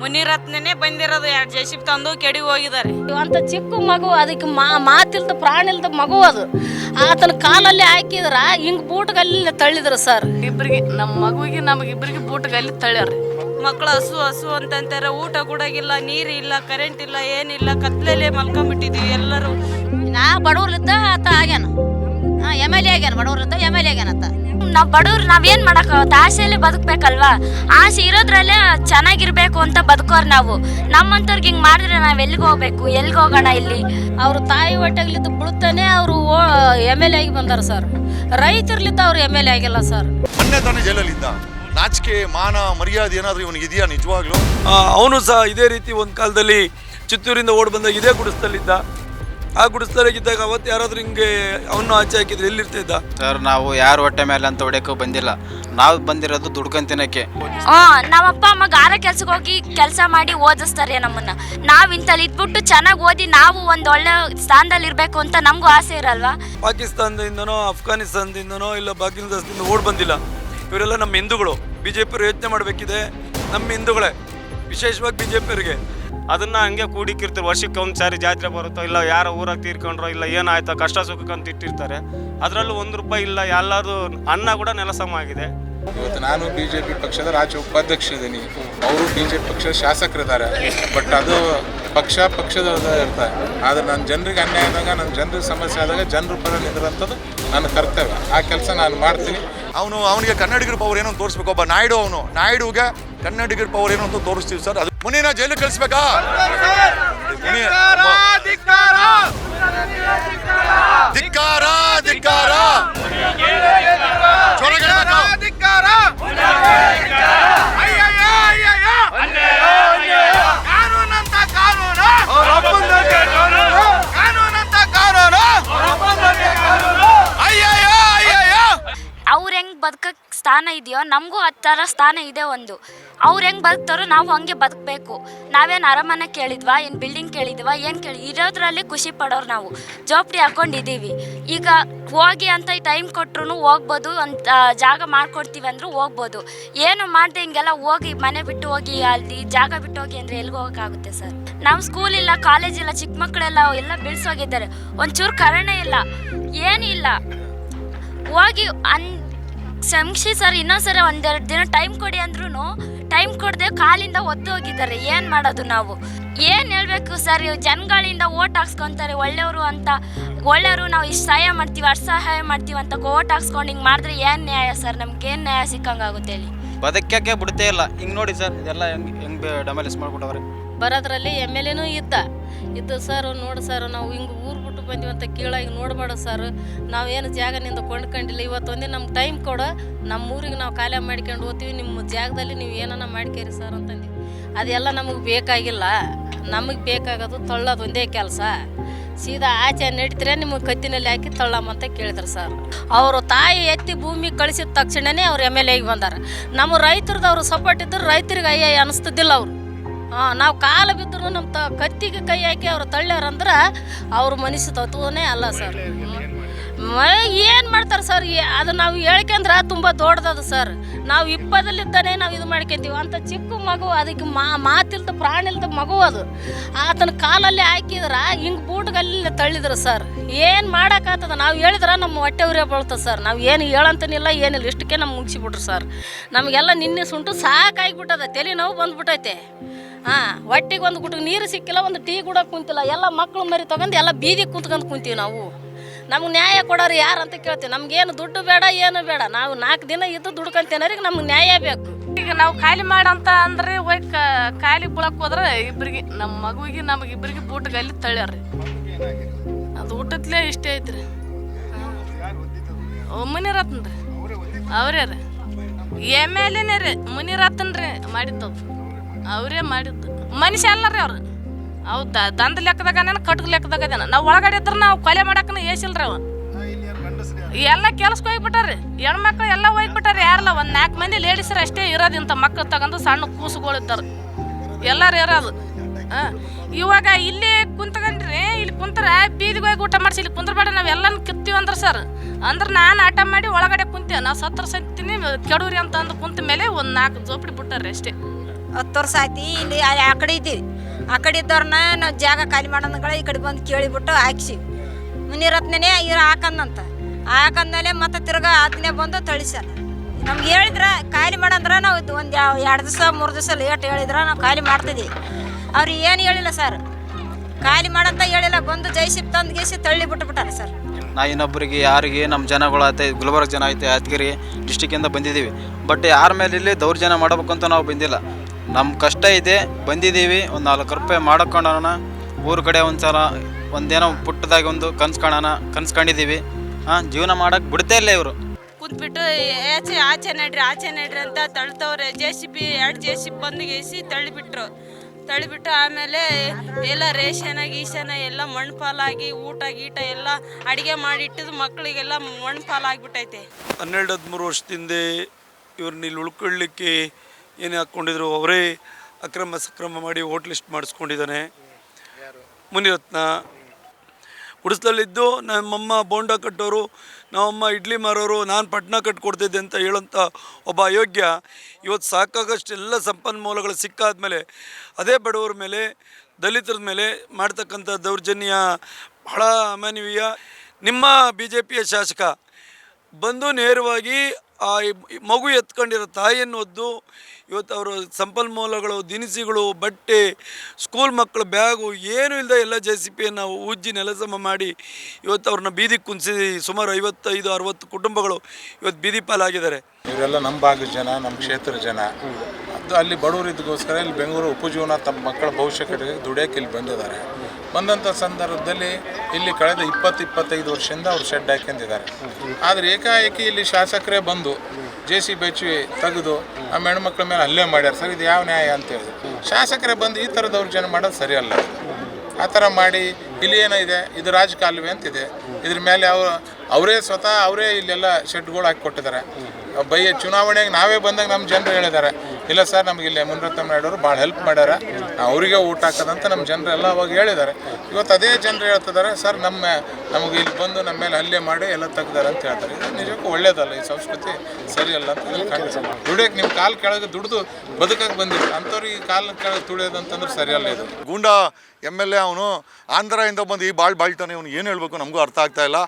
ಮುನಿರತ್ನನೇ ಬಂದಿರೋದು ಎರಡು J C B ತಂದು ಕೆಡಿ ಹೋಗಿದ್ದಾರೆ. ಅಂತ ಚಿಕ್ಕ ಮಗು ಅದಕ್ಕೆ ಮಾ ಮಾತಿಲ್ದ ಪ್ರಾಣಿಲ್ದ ಮಗು ಅದು. ಆತನ ಕಾಲಲ್ಲಿ ಹಾಕಿದ್ರ ಹಿಂಗ್ ಬೂಟ್ಗಲ್ಲಿ ತಳ್ಳಿದ್ರು ಸರ್. ಇಬ್ಬರಿಗೆ ನಮ್ಮ ಮಗುವಿಗೆ ನಮಗಿಬ್ಬರಿಗೆ ಬೂಟ್ಗಲ್ಲಿ ತಳ್ಳ್ಯಾರ್ರಿ ಮಕ್ಕಳು ಹಸು ಹಸು ಅಂತಂತಾರೆ ಊಟ ಗುಡಗಿಲ್ಲ ನೀರು ಇಲ್ಲ ಕರೆಂಟ್ ಇಲ್ಲ ಏನಿಲ್ಲ ಕತ್ಲಲ್ಲೇ ಮಲ್ಕೊಂಡ್ಬಿಟ್ಟಿದೀವಿ ಎಲ್ಲರೂ. ನಾ ಬಡವ್ರಿದ್ದ ಆತ ಆಗ್ಯಾನ. ಎಂ ಎಲ್ ಎ ಆಗ್ಯಾನ ಅಂತ ಎಂ ಎಲ್ ಎ ಅಂತ. ನಾವ್ ಬಡವ್ರು ನಾವೇನ್ ಮಾಡಕ್ಕಾಗತ್ತೆ ಆಸೆಯಲ್ಲಿ ಬದುಕ್ಬೇಕಲ್ವಾ? ಆಸೆ ಇರೋದ್ರಲ್ಲೇ ಚೆನ್ನಾಗಿರ್ಬೇಕು ಅಂತ ಬದುಕೋರ್ ನಾವು. ನಮ್ಮಂತವ್ರಿಗೆ ಹಿಂಗ್ ಮಾಡಿದ್ರೆ ನಾವ್ ಎಲ್ಲಿಗೆ ಹೋಗ್ಬೇಕು? ಎಲ್ಲಿಗೆ ಹೋಗೋಣ ಇಲ್ಲಿ? ಅವ್ರ ತಾಯಿ ಹೊಟ್ಟೆಗ್ಲಿದ್ದು ಬಿಡುತ್ತಾನೆ ಅವರು ಎಂ ಎಲ್ ಎ ಆಗಿ ಬಂದಾರ ಸರ್ ರೈತರ್ಲಿದ್ದ ಅವ್ರು ಎಂ ಎಲ್ ಎ ಆಗಿಲ್ಲ ಸರ್ ಮೊನ್ನೆ ತಾನೇ ಜೈಲಲ್ಲಿದ್ದ. ನಾಚಿಕೆ ಮಾನ ಮರ್ಯಾದೆ ಏನಾದ್ರೂ ಇವನಿಗೆ ಇದೆಯಾ ನಿಜವಾಗ್ಲೂ? ಅವನು ಸಹ ಇದೇ ರೀತಿ ಒಂದು ಕಾಲದಲ್ಲಿ ಚಿತ್ತೂರಿಂದ ಓಡ್ ಬಂದಾಗ ಇದೇ ಗುಡಿಸ್ತಲ್ಲಿದ್ದ ಆ ಗುಡಿಸ್ತಲಾಗಿದ್ದಾಗ ಅವತ್ತು ಯಾರಾದ್ರೂ ಹಿಂಗೆ ಅವನು ಆಚೆ ಹಾಕಿದ್ರೆ ಎಲ್ಲಿರ್ತಾ ಇದ್ದ ಸರ್ ನಾವು ಯಾರು ಹೊಟ್ಟೆ ಮೇಲೆ ಅಂತ ಹೊಡೆಯಕ್ಕೂ ಬಂದಿಲ್ಲ. ನಾವು ಬಂದಿರೋದು ದುಡ್ಕೊಂಡ್ ತಿನ್ನಕ್ಕೆ. ಹಾ ನಮ್ಮಪ್ಪ ಅಮ್ಮ ಗಾರ ಕೆಲ್ಸಕ್ಕೆ ಹೋಗಿ ಕೆಲಸ ಮಾಡಿ ಓದಿಸ್ತಾರೆ ನಮ್ಮನ್ನ. ನಾವ್ ಇಂತಲ್ಲಿ ಇದ್ಬಿಟ್ಟು ಚೆನ್ನಾಗಿ ಓದಿ ನಾವು ಒಂದ್ ಒಳ್ಳೆ ಸ್ಥಾನದಲ್ಲಿ ಇರ್ಬೇಕು ಅಂತ ನಮಗೂ ಆಸೆ ಇರಲ್ವಾ? ಪಾಕಿಸ್ತಾನದಿಂದನೋ ಅಫ್ಘಾನಿಸ್ತಾನದಿಂದನೋ ಇಲ್ಲ ಬಾಂಗ್ಲಾದೇಶದಿಂದ ಓಡ್ ಬಂದಿಲ್ಲ. ಇವರೆಲ್ಲ ನಮ್ಮ ಹಿಂದೂಗಳು. ಬಿಜೆಪಿ ಯೋಚನೆ ಮಾಡಬೇಕಿದೆ. ನಮ್ಮ ಹಿಂದೂಗಳೇ. ವಿಶೇಷವಾಗಿ ಬಿಜೆಪಿಯವರಿಗೆ. ಅದನ್ನ ಹಂಗೆ ಕೂಡಿಕ್ಕಿರ್ತಾರೆ ವರ್ಷಕ್ಕೆ ಒಂದು ಸಾರಿ ಜಾತ್ರೆ ಬರುತ್ತೋ ಇಲ್ಲ ಯಾರೋ ಊರಾಗ ತೀರ್ಕೊಂಡ್ರೋ ಇಲ್ಲ ಏನಾಯ್ತೋ ಕಷ್ಟ ಸುಖಕ್ಕಂತ ಇಟ್ಟಿರ್ತಾರೆ. ಅದರಲ್ಲೂ ಒಂದು ರೂಪಾಯಿ ಇಲ್ಲ ಎಲ್ಲರೂ ಅನ್ನ ಕೂಡ ನೆಲಸಮ ಆಗಿದೆ ಇವತ್ತು ನಾನು ಬಿ ಜೆ ಪಿ ಪಕ್ಷದ ರಾಜ್ಯ ಉಪಾಧ್ಯಕ್ಷ ಇದ್ದೀನಿ. ಅವರು ಬಿ ಜೆ ಪಿ ಪಕ್ಷದ ಶಾಸಕರಿದ್ದಾರೆ. ಬಟ್ ಅದು ಪಕ್ಷ ಪಕ್ಷದ ಇರ್ತಾರೆ. ಆದರೆ ನನ್ನ ಜನರಿಗೆ ಅನ್ಯಾಯ ಆದಾಗ ನನ್ನ ಜನರಿಗೆ ಸಮಸ್ಯೆ ಆದಾಗ ಜನರ ಪರ ನಿಂತಿರೋಂಥದ್ದು ನನ್ನ ಕರ್ತವ್ಯ. ಆ ಕೆಲಸ ನಾನು ಮಾಡ್ತೀನಿ. ಅವನು ಅವನಿಗೆ ಕನ್ನಡಿಗರ ಪವರ್ ಏನೋ ತೋರಿಸ್ಬೇಕು. ಒಬ್ಬ ನಾಯ್ಡು ಅವನು. ನಾಯ್ಡುಗೆ ಕನ್ನಡಿಗರ ಪವರ್ ಏನೋ ಅಂತ ತೋರಿಸ್ತೀವಿ ಸರ್. ಅದು ಮುನಿನ ಜೈಲಿಗೆ ಕಳಿಸ್ಬೇಕಾ? ಮುನಿ ಧಿಕ್ಕಾರ! ಧಿಕ್ಕಾರ ಸ್ಥಾನ ಇದೆಯೋ, ನಮಗೂ ಆ ಥರ ಸ್ಥಾನ ಇದೆ ಒಂದು. ಅವ್ರು ಹೆಂಗೆ ಬದುಕ್ತಾರೋ ನಾವು ಹಂಗೆ ಬದುಕಬೇಕು. ನಾವೇನು ಅರಮನೆ ಕೇಳಿದ್ವಾ, ಏನು ಬಿಲ್ಡಿಂಗ್ ಕೇಳಿದ್ವಾ, ಏನು ಕೇಳಿ, ಇರೋದ್ರಲ್ಲಿ ಖುಷಿ ಪಡೋರು ನಾವು. ಜೋಪಡಿ ಹಾಕೊಂಡಿದ್ದೀವಿ. ಈಗ ಹೋಗಿ ಅಂತ ಟೈಮ್ ಕೊಟ್ರು ಹೋಗ್ಬೋದು ಅಂತ ಜಾಗ ಮಾಡ್ಕೊಡ್ತೀವಿ ಅಂದ್ರೂ ಹೋಗ್ಬೋದು. ಏನು ಮಾಡಿದೆ ಹಿಂಗೆಲ್ಲ ಹೋಗಿ ಮನೆ ಬಿಟ್ಟು ಹೋಗಿ, ಅಲ್ಲಿ ಜಾಗ ಬಿಟ್ಟು ಹೋಗಿ ಅಂದರೆ ಎಲ್ಲಿಗೆ ಹೋಗೋಕ್ಕಾಗುತ್ತೆ ಸರ್. ನಮ್ಮ ಸ್ಕೂಲ್ ಇಲ್ಲ ಕಾಲೇಜ್ ಇಲ್ಲ ಚಿಕ್ಕ ಮಕ್ಕಳೆಲ್ಲ ಎಲ್ಲ ಬೆಳೆಸೋಗಿದ್ದಾರೆ. ಒಂಚೂರು ಕರಣೆ ಇಲ್ಲ. ಏನಿಲ್ಲ. ಹೋಗಿ ಅನ್ ಕ್ಷಮಿಸಿ ಸರ್ ಇನ್ನೊಂದ್ಸರಿ ಒಂದೆರಡು ದಿನ ಟೈಮ್ ಕೊಡಿ ಅಂದ್ರೂ ಟೈಮ್ ಕೊಡದೆ ಕಾಲಿಂದ ಒದ್ದು ಹೋಗಿದ್ದಾರೆ. ಏನು ಮಾಡೋದು ನಾವು? ಏನು ಹೇಳ್ಬೇಕು ಸರ್ ಜನಗಳಿಂದ ಓಟ್ ಹಾಕ್ಸ್ಕೊಂತಾರೆ, ಒಳ್ಳೆಯವರು ಅಂತ. ಒಳ್ಳೆಯವರು ನಾವು ಇಷ್ಟು ಸಹಾಯ ಮಾಡ್ತೀವಿ, ಅಷ್ಟು ಸಹಾಯ ಮಾಡ್ತೀವಿ ಅಂತ ಓಟ್ ಹಾಕ್ಸ್ಕೊಂಡು ಹಿಂಗೆ ಮಾಡಿದ್ರೆ ಏನು ನ್ಯಾಯ ಸರ್? ನಮ್ಗೆ ಏನು ನ್ಯಾಯ ಸಿಕ್ಕಂಗಾಗುತ್ತೆ ಇಲ್ಲಿ ಬದುಕಕ್ಕೆ ಬಿಡ್ತೇ ಇಲ್ಲ. ಹಿಂಗೆ ನೋಡಿ ಸರ್, ಇದೆಲ್ಲ ಹೆಂಗ್ ಹೆಂಗ್ ಡಮಲಿಸ್ ಮಾಡ್ಬಿಟ್ಟವ್ರೆ ಬರೋದ್ರಲ್ಲಿ ಎಂ ಎಲ್ ಎನೂ ಇದ್ದ. ಇದ್ದು, ಸರ್, ನೋಡಿ ಸರ್, ನಾವು ಹಿಂಗೆ ಊರು ಬಿಟ್ಟು ಬಂದೀವಿ ಅಂತ ಕೀಳಾಗಿ ನೋಡಬೇಡ ಸರ್. ನಾವೇನು ಜಾಗನಿಂದ ಕೊಂಡ್ಕೊಂಡಿಲ್ಲ. ಇವತ್ತೊಂದೇ ನಮ್ಗೆ ಟೈಮ್ ಕೊಡು. ನಮ್ಮ ಊರಿಗೆ ನಾವು ಖಾಲಿ ಮಾಡ್ಕೊಂಡು ಹೋಗ್ತೀವಿ. ನಿಮ್ಮ ಜಾಗದಲ್ಲಿ ನೀವು ಏನನ್ನ ಮಾಡ್ಕೇರಿ ಸರ್ ಅಂತಂದು ಅದೆಲ್ಲ ನಮಗೆ ಬೇಕಾಗಿಲ್ಲ. ನಮಗೆ ಬೇಕಾಗೋದು ತೊಳ್ಳೋದು ಒಂದೇ ಕೆಲಸ. ಸೀದಾ ಆಚೆ ನಡೀತಾರೆ ನಿಮಗೆ ಕತ್ತಿನಲ್ಲಿ ಹಾಕಿ ತಳ್ಳಮಂತ ಕೇಳಿದ್ರು ಸರ್. ಅವರು ತಾಯಿ ಎತ್ತಿ ಭೂಮಿ ಕಳಿಸಿದ ತಕ್ಷಣನೇ ಅವ್ರು ಎಂ ಎಲ್ ಎಗೆ ಬಂದಾರ. ನಮ್ಮ ರೈತರದ್ದು ಅವರು ಸಪೋರ್ಟ್ ಇದ್ದರು ರೈತರಿಗೆ ಅಯ್ಯ ಅನಿಸ್ತಿದ್ದಿಲ್ಲ ಅವರು. ನಾವು ಕಾಲು ಬಿದ್ದರೂ ನಮ್ಮ ತ ಕತ್ತಿಗೆ ಕೈ ಹಾಕಿ ಅವ್ರು ತಳ್ಳ್ಯಾರಂದ್ರೆ ಅವ್ರ ಮನಸ್ಸು ತತ್ವನೇ ಅಲ್ಲ ಸರ್. ಏನು ಮಾಡ್ತಾರೆ ಸರ್ ಅದು ನಾವು ಹೇಳ್ಕೊಂಡ್ರೆ ತುಂಬ ದೊಡ್ಡದದು ಸರ್ ನಾವು ಇಪ್ಪದಲ್ಲಿದ್ದಾನೆ ನಾವು ಇದು ಮಾಡ್ಕೊಂತೀವಿ. ಅಂತ ಚಿಕ್ಕ ಮಗು, ಅದಕ್ಕೆ ಮಾ, ಮಾತಿಲ್ದ, ಪ್ರಾಣಿಲ್ದ ಮಗು ಅದು. ಆತನ ಕಾಲಲ್ಲಿ ಹಾಕಿದ್ರೆ, ಹಿಂಗೆ ಬೂಟ್ಗಲ್ಲಿ ತಳ್ಳಿದ್ರು ಸರ್ ಏನು ಮಾಡೋಕ್ಕಾಗ್ತದ ನಾವು ಹೇಳಿದ್ರೆ ನಮ್ಮ ಹೊಟ್ಟೆ ಉರಿಯ ಬೀಳ್ತದೆ ಸರ್ ನಾವು ಏನು ಹೇಳಂತನಿಲ್ಲ ಏನಿಲ್ಲ ಇಷ್ಟಕ್ಕೆ ನಮ್ಗೆ ಮುಗಿಸಿಬಿಟ್ರು ಸರ್ ನಮಗೆಲ್ಲ ನಿನ್ನೆ ಸುಂಟು ಸಾಕಾಗಿಬಿಟ್ಟದ. ತಲೆ ನೋವು ಬಂದ್ಬಿಟ್ಟೈತೆ. ಹಾಂ, ಹೊಟ್ಟಿಗೆ ಒಂದು ಗುಟ್ಟಿಗೆ ನೀರು ಸಿಕ್ಕಿಲ್ಲ, ಒಂದು ಟೀ ಕೂಡ ಕುಂತಿಲ್ಲ. ಎಲ್ಲ ಮಕ್ಕಳು ಮರಿ ತಗೊಂಡು ಎಲ್ಲ ಬೀದಿ ಕುಂತ್ಕೊಂಡು ಕುಂತೀವಿ ನಾವು. ನಮ್ಗೆ ನ್ಯಾಯ ಕೊಡೋರು ಯಾರು ಅಂತ ಕೇಳ್ತೀವಿ. ನಮ್ಗೇನು ದುಡ್ಡು ಬೇಡ, ಏನು ಬೇಡ. ನಾವು ನಾಲ್ಕು ದಿನ ಇದ್ದು ದುಡ್ಕೊಂತೇನೋರಿಗೆ ನಮ್ಗೆ ನ್ಯಾಯ ಬೇಕು. ಈಗ ನಾವು ಖಾಲಿ ಮಾಡಂತ ಅಂದ್ರೆ ಹೋಗಿ ಖಾಲಿ ಬೀಳಕ್ ಹೋದ್ರೆ ಇಬ್ಬರಿಗೆ ನಮ್ಮ ಮಗುವಿಗೆ ನಮಗೆ ಇಬ್ಬರಿಗೆ ಬೂಟ್ಗಲ್ಲಿ ತಳ್ಯಾರ್ರಿ. ಅದು ಊಟದ್ಲೇ ಇಷ್ಟೇ ಐತ್ರಿ. ಮುನಿರತ್ನ ರೀ ಅವರೇ ರೀ. ಎಂ ಎಲ್ ಎನೇ ರೀ ಮುನಿರತ್ನ ರೀ ಮಾಡಿದ್ದು ಅವರೇ ಮಾಡಿದ್ದು. ಮನುಷ್ಯ ಅಲ್ಲ ರೀ ಅವ್ರು. ಅವು ದಂದ ಲೆಕ್ಕದಾಗ ಕಟ್ಗ ಲೆಕ್ಕದಾಗ ಅದೇನ? ನಾವು ಒಳಗಡೆ ಇದ್ರೆ ನಾವು ಕೊಲೆ ಮಾಡಕ್ಕನ ಏಸಿಲ್ರಿ ಅವ. ಎಲ್ಲ ಕೆಲ್ಸಕ್ಕೆ ಹೋಗ್ಬಿಟ್ಟಾರ್ರಿ. ಹೆಣ್ಮಕ್ಳು ಎಲ್ಲ ಹೋಗ್ಬಿಟ್ಟಾರ ಯಾರಲ್ಲ ಒಂದು ನಾಲ್ಕು ಮಂದಿ ಲೇಡೀಸರು ಅಷ್ಟೇ ಇರೋದು ಇಂಥ ಮಕ್ಳು ತಗೊಂಡು ಸಣ್ಣ ಕೂಸುಗಳಿದ್ದಾರೆ ಎಲ್ಲರೂ ಇರೋದು. ಹಾಂ ಇವಾಗ ಇಲ್ಲಿ ಕುಂತ್ಕೊಂಡ್ರಿ ಇಲ್ಲಿ ಕುಂತ್ರ ಬೀದಿಗೆ ಹೋಗಿ ಊಟ ಮಾಡಿಸಿ ಇಲ್ಲಿ ಕುಂದ್ರಬೇಡ ನಾವು ಎಲ್ಲನೂ ಕಿತ್ತೀವಿ ಅಂದ್ರೆ ಸರ್. ಅಂದ್ರೆ ನಾನು ಆಟ ಮಾಡಿ ಒಳಗಡೆ ಕುಂತೆ ನಾವು ಸತ್ರ ಸತ್ತೀನಿ ಕೆಡೂರಿ ಅಂತ ಅಂದು ಕುಂತ ಮೇಲೆ ಒಂದು ನಾಲ್ಕು ಜೋಪಡಿ ಬಿಟ್ಟಾರ್ರಿ ಅಷ್ಟೇ. ಹತ್ತು ವರ್ಷ ಆಯ್ತು ಇಲ್ಲಿ ಆ ಕಡೆ ಇದ್ದೀವಿ ಆ ಕಡೆ ಇದ್ದವ್ರನ್ನ ನಾವು ಜಾಗ ಖಾಲಿ ಮಾಡೋದಂಗಳ ಈ ಕಡೆ ಬಂದು ಕೇಳಿಬಿಟ್ಟು ಹಾಕ್ಸಿ. ಮುನಿರತ್ನೇ ಇವ್ರು ಹಾಕಂದಂತ. ಹಾಕಂದ್ಮೇಲೆ ಮತ್ತೆ ತಿರ್ಗಾ ಆತನೇ ಬಂದು ತಳಿಸ್ಯಾನ ನಮ್ಗೆ ಹೇಳಿದ್ರೆ ಖಾಲಿ ಮಾಡಂದ್ರೆ ನಾವು ಇದು ಒಂದು ಎರಡು ದಿವಸ, ಮೂರು ದಿವಸ ಲೇಟ್ ಹೇಳಿದ್ರೆ ನಾವು ಖಾಲಿ ಮಾಡ್ತಿದ್ವಿ. ಅವ್ರು ಏನು ಹೇಳಿಲ್ಲ ಸರ್ ಖಾಲಿ ಮಾಡಂತ ಹೇಳಿಲ್ಲ. ಬಂದು ಜೈಸಿಪ್ ತಂದು ಗೀಸಿ ತಳ್ಳಿ ಬಿಟ್ಬಿಟ್ಟಾರೆ ಸರ್ ನಾ ಇನ್ನೊಬ್ಬರಿಗೆ ಯಾರಿಗೆ ನಮ್ಮ ಜನಗಳು ಆಯ್ತು, ಗುಲ್ಬರ್ಗ ಜನ ಐತೆ ಯಾದಗಿರಿ ಡಿಸ್ಟಿಕ್ಕಿಂದ ಬಂದಿದ್ದೀವಿ. ಬಟ್ ಯಾರ ಮೇಲೆ ಇಲ್ಲಿ ದೌರ್ಜನ್ಯ ಮಾಡಬೇಕಂತ ನಾವು ಬಂದಿಲ್ಲ. ನಮ್ಮ ಕಷ್ಟ ಇದೆ ಬಂದಿದ್ದೀವಿ ಒಂದು ನಾಲ್ಕು ರೂಪಾಯಿ ಮಾಡ್ಕೊಂಡೋಣ ಊರ ಕಡೆ ಒಂದು ಸಲ ಒಂದೇನೋ ಪುಟ್ಟದಾಗಿ ಒಂದು ಕನ್ಸು ಕಾಣೋಣ ಕನ್ಸು ಕಂಡಿದ್ದೀವಿ. ಹಾಂ ಜೀವನ ಮಾಡೋಕ್ಕೆ ಬಿಡ್ತಾ ಇಲ್ಲ ಇವರು. ಕೂತ್ಬಿಟ್ಟು ಆಚೆ ಆಚೆ ನಡ್ರಿ ಆಚೆ ನಡ್ರಿ ಅಂತ ತಳ್ತವ್ರೆ. ಜೆ ಸಿ ಬಿ ಎರಡು ಜೆ ಸಿ ಬಿ ಬಂದು ಗೇಸಿ ತಳ್ಳಿಬಿಟ್ರು. ತಳ್ಳಿಬಿಟ್ಟು ಆಮೇಲೆ ಎಲ್ಲ ರೇಷನ ಗೀಶನ ಎಲ್ಲ ಮಣ್ಣು ಪಾಲಾಗಿ ಊಟ ಗೀಟ ಎಲ್ಲ ಅಡುಗೆ ಮಾಡಿ ಇಟ್ಟಿದ್ದು ಮಕ್ಕಳಿಗೆಲ್ಲ ಮಣ್ಣು ಪಾಲಾಗಿಬಿಟ್ಟೈತೆ ಹನ್ನೆರಡು ಹದಿಮೂರು ವರ್ಷದಿಂದ ಇವ್ರನ್ನ ಇಲ್ಲಿ ಉಳ್ಕೊಳ್ಳಿಕ್ಕೆ ಏನೇ ಹಾಕ್ಕೊಂಡಿದ್ರು ಅವರೇ ಅಕ್ರಮ ಸಕ್ರಮ ಮಾಡಿ ಓಟ್ ಲಿಸ್ಟ್ ಮಾಡಿಸ್ಕೊಂಡಿದ್ದಾನೆ. ಮುನಿರತ್ನ. ಗುಡಿಸ್ಲಲ್ಲಿದ್ದು ನಮ್ಮಮ್ಮ ಬೋಂಡ ಕಟ್ಟೋರು, ನಮ್ಮಮ್ಮ ಇಡ್ಲಿ ಮಾರೋರು, ನಾನು ಪಟ್ನ ಕಟ್ಕೊಡ್ತಿದ್ದೆ ಅಂತ ಹೇಳೋಂಥ ಒಬ್ಬ ಅಯೋಗ್ಯ ಇವತ್ತು ಸಾಕಾಗಷ್ಟು ಎಲ್ಲ ಸಂಪನ್ಮೂಲಗಳು ಸಿಕ್ಕಾದ್ಮೇಲೆ ಅದೇ ಬಡವರ ಮೇಲೆ, ದಲಿತರ ಮೇಲೆ ಮಾಡ್ತಕ್ಕಂಥ ದೌರ್ಜನ್ಯ ಬಹಳ ಅಮಾನವೀಯ. ನಿಮ್ಮ ಬಿ ಜೆ ಪಿಯ ಶಾಸಕ ಬಂದು ನೇರವಾಗಿ ಆ ಮಗು ಎತ್ಕೊಂಡಿರೋ ತಾಯಿಯನ್ನು ಒದ್ದು ಇವತ್ತು ಅವರು ಸಂಪನ್ಮೂಲಗಳು ದಿನಸಿಗಳು ಬಟ್ಟೆ ಸ್ಕೂಲ್ ಮಕ್ಕಳು ಬ್ಯಾಗು ಏನೂ ಇಲ್ಲದೆ ಎಲ್ಲ ಜೆ ಸಿ ಪಿಯನ್ನು ಉಜ್ಜಿ ನೆಲಸಮ ಮಾಡಿ ಇವತ್ತು ಅವ್ರನ್ನ ಬೀದಿಗೆ ಕುಂಸಿ ಸುಮಾರು ಐವತ್ತೈದು ಅರವತ್ತು ಕುಟುಂಬಗಳು ಇವತ್ತು ಬೀದಿ ಪಾಲಾಗಿದ್ದಾರೆ. ಇವರೆಲ್ಲ ನಮ್ಮ ಭಾಗದ ಜನ ನಮ್ಮ ಕ್ಷೇತ್ರದ ಜನ. ಅದು ಅಲ್ಲಿ ಬಡವರು ಇದಕ್ಕೋಸ್ಕರ ಇಲ್ಲಿ ಬೆಂಗಳೂರು ಉಪಜೀವನ ತಮ್ಮ ಮಕ್ಕಳ ಭವಿಷ್ಯ ಕಡೆಗೆ ದುಡಿಯೋಕೆ ಇಲ್ಲಿ ಬಂದಿದ್ದಾರೆ. ಬಂದಂಥ ಸಂದರ್ಭದಲ್ಲಿ ಇಲ್ಲಿ ಕಳೆದ ಇಪ್ಪತ್ತು, ಇಪ್ಪತ್ತೈದು ವರ್ಷದಿಂದ ಅವ್ರು ಶೆಡ್ ಹಾಕೊಂಡಿದ್ದಾರೆ ಆದರೆ ಏಕಾಏಕಿ ಇಲ್ಲಿ ಶಾಸಕರೇ ಬಂದು ಜೆ ಸಿ ಬೆಚ್ಚಿ ತೆಗೆದು ಆ ಹೆಣ್ಮಕ್ಳ ಮೇಲೆ ಹಲ್ಲೆ ಮಾಡ್ಯಾರ. ಸರ್, ಇದು ಯಾವ ನ್ಯಾಯ ಅಂತ ಹೇಳಿದ್ರು. ಶಾಸಕರೇ ಬಂದು ಈ ಥರದವ್ರ ಜನ ಮಾಡೋದು ಸರಿಯಲ್ಲ. ಆ ಥರ ಮಾಡಿ ಇಲ್ಲಿ ಏನಿದೆ ಇದು ರಾಜಕಾಲುವೆ ಅಂತಿದೆ. ಇದ್ರ ಮೇಲೆ ಅವರು, ಅವರೇ ಸ್ವತಃ ಅವರೇ ಇಲ್ಲೆಲ್ಲ ಶೆಡ್ಗಳು ಹಾಕಿ ಕೊಟ್ಟಿದ್ದಾರೆ. ಬೈ, ಚುನಾವಣೆಗೆ ನಾವೇ ಬಂದಾಗ ನಮ್ಮ ಜನರು ಹೇಳಿದ್ದಾರೆ ಇಲ್ಲ ಸರ್, ನಮಗೆ ಇಲ್ಲಿ ಮುನ್ರತ್ನ ಅವರು ಭಾಳ ಹೆಲ್ಪ್ ಮಾಡ್ಯಾರ. ಅವರಿಗೆ ಊಟ ಹಾಕದಂತ ನಮ್ಮ ಜನರೆಲ್ಲ ಅವಾಗ ಹೇಳಿದ್ದಾರೆ. ಇವತ್ತು ಅದೇ ಜನರು ಹೇಳ್ತಿದ್ದಾರೆ, ಸರ್, ನಮ್ಮ ನಮಗೆ ಇಲ್ಲಿ ಬಂದು ನಮ್ಮ ಮೇಲೆ ಹಲ್ಲೆ ಮಾಡಿ ಎಲ್ಲ ತೆಗ್ದಾರೆ ಅಂತ ಹೇಳ್ತಾರೆ. ಇದು ನಿಜಕ್ಕೂ ಒಳ್ಳೇದಲ್ಲ ಈ ಸಂಸ್ಕೃತಿ ಸರಿಯಲ್ಲ ಅಂತ ದುಡಿಯೋಕೆ ನಿಮ್ಮ ಕಾಲು ಕೆಳಗೆ ದುಡಿದು ಬದುಕಕ್ಕೆ ಬಂದಿಲ್ಲ ಅಂಥವ್ರಿಗೆ ಕಾಲು ಕೆಳಗೆ ತುಳಿಯೋದಂತಂದ್ರೆ ಸರಿಯಲ್ಲ ಇದು. ಗೂಂಡ ಎಂ ಎಲ್ ಎ ಅವನು ಆಂಧ್ರದಿಂದ ಬಂದು ಈ ಬಾಳ್ ಬಾಳ್ತಾನೆ ಇವನು ಏನು ಹೇಳಬೇಕು ನಮಗೂ ಅರ್ಥ ಆಗ್ತಾ ಇಲ್ಲ.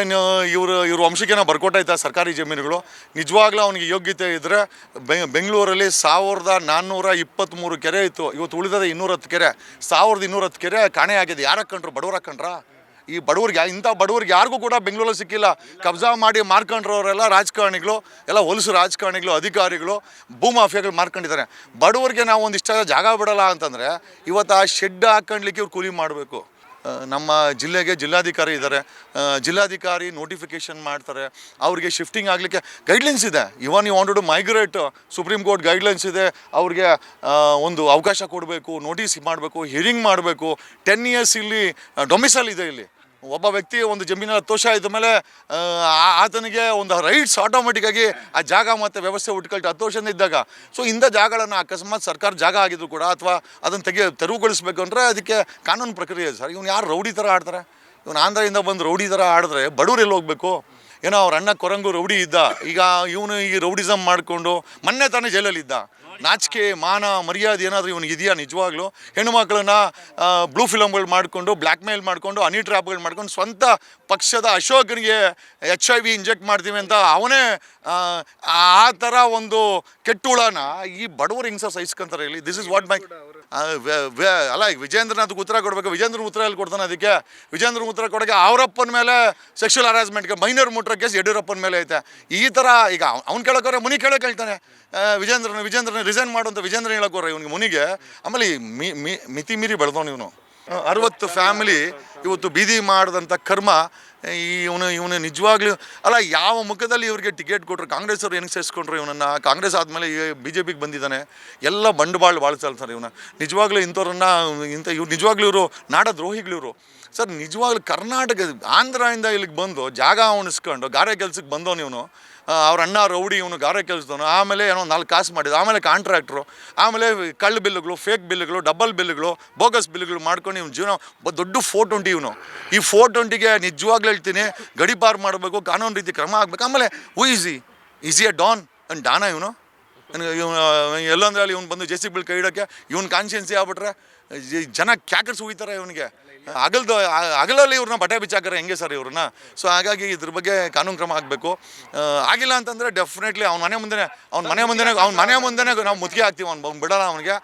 ಏನು ಇವರು ಇವ್ರ ವಂಶಕ್ಕೇನೋ ಬರ್ಕೊಟ್ಟೈತೆ ಸರ್ಕಾರಿ ಜಮೀನುಗಳು. ನಿಜವಾಗ್ಲೂ ಅವನಿಗೆ ಯೋಗ್ಯತೆ ಇದ್ದರೆ ಬೆಂಗಳೂರಲ್ಲಿ ಸಾವಿರದ ನಾನ್ನೂರ ಇಪ್ಪತ್ತ್ಮೂರು ಕೆರೆ ಇತ್ತು. ಇವತ್ತು ಉಳಿದದ ಇನ್ನೂರತ್ತು ಕೆರೆ. ಸಾವಿರದ ಇನ್ನೂರತ್ತು ಕೆರೆ ಕಾಣೆ ಆಗಿದೆ. ಯಾರು ಹಾಕೊಂಡ್ರು ಬಡವರ ಹಾಕೊಂಡ್ರಾ ಈ ಬಡವ್ರಿಗೆ ಇಂಥ ಬಡವ್ರಿಗೆ ಯಾರಿಗೂ ಕೂಡ ಬೆಂಗಳೂರಲ್ಲಿ ಸಿಕ್ಕಿಲ್ಲ. ಕಬ್ಜಾ ಮಾಡಿ ಮಾರ್ಕೊಂಡ್ರವರೆಲ್ಲ ರಾಜಕಾರಣಿಗಳು, ಎಲ್ಲ ಹೊಲಸು ರಾಜಕಾರಣಿಗಳು, ಅಧಿಕಾರಿಗಳು ಭೂಮಾಫಿಯಾಗಳು ಮಾರ್ಕೊಂಡಿದ್ದಾರೆ. ಬಡವರಿಗೆ ನಾವು ಒಂದಿಷ್ಟ ಜಾಗ ಬಿಡಲ್ಲ ಅಂತಂದರೆ ಇವತ್ತು ಆ ಶೆಡ್ ಹಾಕೊಂಡ್ಲಿಕ್ಕೆ ಇವ್ರು ಕೂಲಿ ಮಾಡಬೇಕು. ನಮ್ಮ ಜಿಲ್ಲೆಗೆ ಜಿಲ್ಲಾಧಿಕಾರಿ ಇದ್ದಾರೆ. ಜಿಲ್ಲಾಧಿಕಾರಿ ನೋಟಿಫಿಕೇಶನ್ ಮಾಡ್ತಾರೆ. ಅವ್ರಿಗೆ ಶಿಫ್ಟಿಂಗ್ ಆಗಲಿಕ್ಕೆ ಗೈಡ್ಲೈನ್ಸ್ ಇದೆ. Even you want to migrate Supreme Court guidelines ಇದೆ. ಅವ್ರಿಗೆ ಒಂದು ಅವಕಾಶ ಕೊಡಬೇಕು ನೋಟಿಸ್ ಮಾಡಬೇಕು ಹಿಯರಿಂಗ್ ಮಾಡಬೇಕು. ಟೆನ್ ಇಯರ್ಸ್ ಇಲ್ಲಿ ಡೊಮಿಸಲ್ ಇದೆ ಇಲ್ಲಿ. ಒಬ್ಬ ವ್ಯಕ್ತಿ ಒಂದು ಜಮೀನು ತೋಷ ಇದ್ದ ಮೇಲೆ ಆತನಿಗೆ ಒಂದು ರೈಟ್ಸ್ ಆಟೋಮೆಟಿಕ್ಕಾಗಿ ಆ ಜಾಗ ಮತ್ತು ವ್ಯವಸ್ಥೆ ಉಟ್ಕೊಳ್ತಾ ಹತ್ತು ಇದ್ದಾಗ. ಸೊ ಇಂಥ ಜಾಗಗಳನ್ನು ಅಕಸ್ಮಾತ್ ಸರ್ಕಾರ ಜಾಗ ಆಗಿದ್ರು ಕೂಡ ಅಥವಾ ಅದನ್ನು ತೆಗೆ, ತೆರವುಗೊಳಿಸ್ಬೇಕು ಅಂದರೆ ಅದಕ್ಕೆ ಕಾನೂನು ಪ್ರಕ್ರಿಯೆ ಸರ್. ಇವನು ಯಾರು ರೌಡಿ ಥರ ಆಡ್ತಾರೆ? ಇವನು ಆಂಧ್ರದಿಂದ ಬಂದು ರೌಡಿ ಥರ ಆಡಿದ್ರೆ ಬಡವ್ರು ಎಲ್ಲಿ ಹೋಗಬೇಕು? ಏನೋ ಅವ್ರ ಅಣ್ಣ ಕೊರಂಗು ರೌಡಿ ಇದ್ದ. ಈಗ ಇವನು ಈ ರೌಡಿಸಮ್ ಮಾಡಿಕೊಂಡು ಮೊನ್ನೆ ತಾನೇ ಜೈಲಲ್ಲಿದ್ದ. ನಾಚಿಕೆ ಮಾನ ಮರ್ಯಾದೆ ಏನಾದರೂ ಇವನಿಗೆ ಇದೆಯಾ ನಿಜವಾಗ್ಲೂ? ಹೆಣ್ಣು ಮಕ್ಕಳನ್ನ ಬ್ಲೂ ಫಿಲಮ್ಗಳು ಮಾಡಿಕೊಂಡು ಬ್ಲ್ಯಾಕ್ ಮೇಲ್ ಮಾಡಿಕೊಂಡು ಹನಿ ಟ್ರ್ಯಾಪ್ಗಳು ಮಾಡ್ಕೊಂಡು ಸ್ವಂತ ಪಕ್ಷದ ಅಶೋಕನಿಗೆ ಎಚ್ ಐ ವಿ ಇಂಜೆಕ್ಟ್ ಮಾಡ್ತೀವಿ ಅಂತ ಅವನೇ ಆ, ಆ ಥರ ಒಂದು ಕೆಟ್ಟುಳನ ಈ ಬಡವರು ಹಿಂಗೆ ಸಹಿಸ್ಕೊಂತಾರೆ ಇಲ್ಲಿ ದಿಸ್ ಇಸ್ ವಾಟ್ ಮೈ ಅಲ್ಲ, ಈಗ ವಿಜೇಂದ್ರನಾಥ್ ಉತ್ತರ ಕೊಡಬೇಕು. ವಿಜೇಂದ್ರ ಉತ್ತರ ಎಲ್ಲಿ ಕೊಡ್ತಾನೆ ಅದಕ್ಕೆ? ವಿಜೇಂದ್ರ ಉತ್ತರ ಕೊಡೋಕೆ ಅವರಪ್ಪನ ಮೇಲೆ ಸೆಕ್ಷುವಲ್ ಹರಾಸ್ಮೆಂಟ್ಗೆ ಮೈನರ್ ಮುಟ್ರ ಕೇಸ್ ಯಡಿಯೂರಪ್ಪನ ಮೇಲೆ ಐತೆ. ಈ ಥರ ಈಗ ಅವ್ನು ಕೇಳೋಕೋರೆ ಮುನಿ ಕೇಳೋಕೆ ಹೇಳ್ತಾನೆ ವಿಜೇಂದ್ರನ ವಿಜೇಂದ್ರನ ರಿಸೈನ್ ಮಾಡುವಂಥ ವಿಜೇಂದ್ರ ಹೇಳೋಕೋರೆ ಇವನಿಗೆ ಮುನಿಗೆ. ಆಮೇಲೆ ಈ ಮಿ- ಮಿತಿ ಮೀರಿ ಬೆಳೆದವನು ಇವನು. ಅರವತ್ತು ಫ್ಯಾಮಿಲಿ ಇವತ್ತು ಬೀದಿ ಮಾಡಿದಂಥ ಕರ್ಮ ಇವನು ಇವನು ನಿಜವಾಗ್ಲೂ, ಅಲ್ಲ, ಯಾವ ಮುಖದಲ್ಲಿ ಇವ್ರಿಗೆ ಟಿಕೆಟ್ ಕೊಟ್ಟರು ಕಾಂಗ್ರೆಸ್ ಅವ್ರು ಹೆಂಗೆ ಸೇರಿಸ್ಕೊಂಡ್ರು ಇವನನ್ನು? ಕಾಂಗ್ರೆಸ್ ಆದಮೇಲೆ ಬಿ ಜೆ ಪಿಗೆ ಬಂದಿದ್ದಾನೆ. ಎಲ್ಲ ಬಂಡವಾಳ ಬಾಳ್ಸಲ್ ಸರ್ ಇವನ. ನಿಜವಾಗ್ಲೂ ಇಂಥವ್ರನ್ನ, ಇಂಥ ಇವ್ರು ನಿಜವಾಗ್ಲೂ ಇವರು ನಾಡ ದ್ರೋಹಿಗಳು ಇವರು ಸರ್, ನಿಜವಾಗ್ಲೂ ಕರ್ನಾಟಕ ಆಂಧ್ರದಿಂದ ಇಲ್ಲಿಗೆ ಬಂದು ಜಾಗ ಉಣಿಸ್ಕೊಂಡು ಗಾರೆ ಕೆಲ್ಸಕ್ಕೆ ಬಂದವನು ಇವನು. ಅವ್ರ ಅಣ್ಣ, ರೌಡಿ ಇವನು ಗಾರೆ ಕೆಲಸದವನು. ಆಮೇಲೆ ಏನೋ ನಾಲ್ಕು ಕಾಸು ಮಾಡಿದ. ಆಮೇಲೆ ಕಾಂಟ್ರಾಕ್ಟ್ರು. ಆಮೇಲೆ ಕಳ್ಳು ಬಿಲ್ಲುಗಳು, ಫೇಕ್ ಬಿಲ್ಲುಗಳು, ಡಬಲ್ ಬಿಲ್ಲುಗಳು, ಬೋಗಸ್ ಬಿಲ್ಲುಗಳು ಮಾಡ್ಕೊಂಡು ಇವ್ನು ಜೀವನ ದೊಡ್ಡ ಫೋರ್ ಟ್ವೆಂಟಿ ಇವನು. ಈ ಫೋರ್ ಟ್ವೆಂಟಿಗೆ ನಿಜವಾಗ್ಲೂ ಹೇಳ್ತೀನಿ ಗಡಿಪಾರು ಮಾಡಬೇಕು, ಕಾನೂನು ರೀತಿ ಕ್ರಮ ಆಗಬೇಕು. ಆಮೇಲೆ who is is a don and don ಇವನು? ಎಲ್ಲಂದ್ರೆ ಅಲ್ಲಿ ಇವ್ನು ಬಂದು ಜೆಸಿ ಬಿಲ್ ಕೈ ಇಡೋಕ್ಕೆ ಇವ್ನ ಕಾನ್ಶಿಯನ್ಸಿ ಆಗ್ಬಿಟ್ರೆ ಜನ ಕ್ಯಾಕರ್ಸ್ ಹೋಗ್ತಾರೆ ಇವನಿಗೆ. ಅಗಲ್ದ, ಅಗಲಲ್ಲಿ ಇವ್ರನ್ನ ಬಟ್ಟೆ ಬಿಚ್ಚಾಕರೆ ಹೆಂಗೆ ಸರ್ ಇವ್ರನ್ನ? ಸೊ ಹಾಗಾಗಿ ಇದ್ರ ಬಗ್ಗೆ ಕಾನೂನು ಕ್ರಮ ಆಗಬೇಕು ಆಗಿಲ್ಲ ಅಂತಂದರೆ ಡೆಫಿನೆಟ್ಲಿ ಅವ್ನ ಮನೆ ಮುಂದೆ ಅವ್ನ ಮನೆ ಮುಂದೆ ಅವ್ನ ಮನೆ ಮುಂದೆ ನಾವು ಮುತ್ತಿಗೆ ಹಾಕ್ತೀವಿ ಅವ್ನು ಬಿಡಲ್ಲ ಅವನಿಗೆ.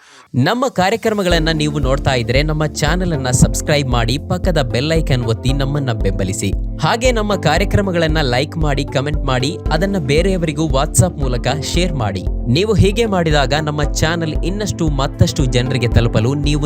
ನಮ್ಮ ಕಾರ್ಯಕ್ರಮಗಳನ್ನು ನೀವು ನೋಡ್ತಾ ಇದ್ರೆ ನಮ್ಮ ಚಾನೆಲ್ ಅನ್ನ ಸಬ್ಸ್ಕ್ರೈಬ್ ಮಾಡಿ ಪಕ್ಕದ ಬೆಲ್ ಐಕನ್ ಒತ್ತಿ ನಮ್ಮನ್ನ ಬೆಂಬಲಿಸಿ. ಹಾಗೆ ನಮ್ಮ ಕಾರ್ಯಕ್ರಮಗಳನ್ನ ಲೈಕ್ ಮಾಡಿ ಕಮೆಂಟ್ ಮಾಡಿ, ಅದನ್ನ ಬೇರೆಯವರಿಗೂ ವಾಟ್ಸಾಪ್ ಮೂಲಕ ಶೇರ್ ಮಾಡಿ. ನೀವು ಹೀಗೆ ಮಾಡಿದಾಗ ನಮ್ಮ ಚಾನೆಲ್ ಇನ್ನಷ್ಟು ಮತ್ತಷ್ಟು ಜನರಿಗೆ ತಲುಪಲು ನೀವು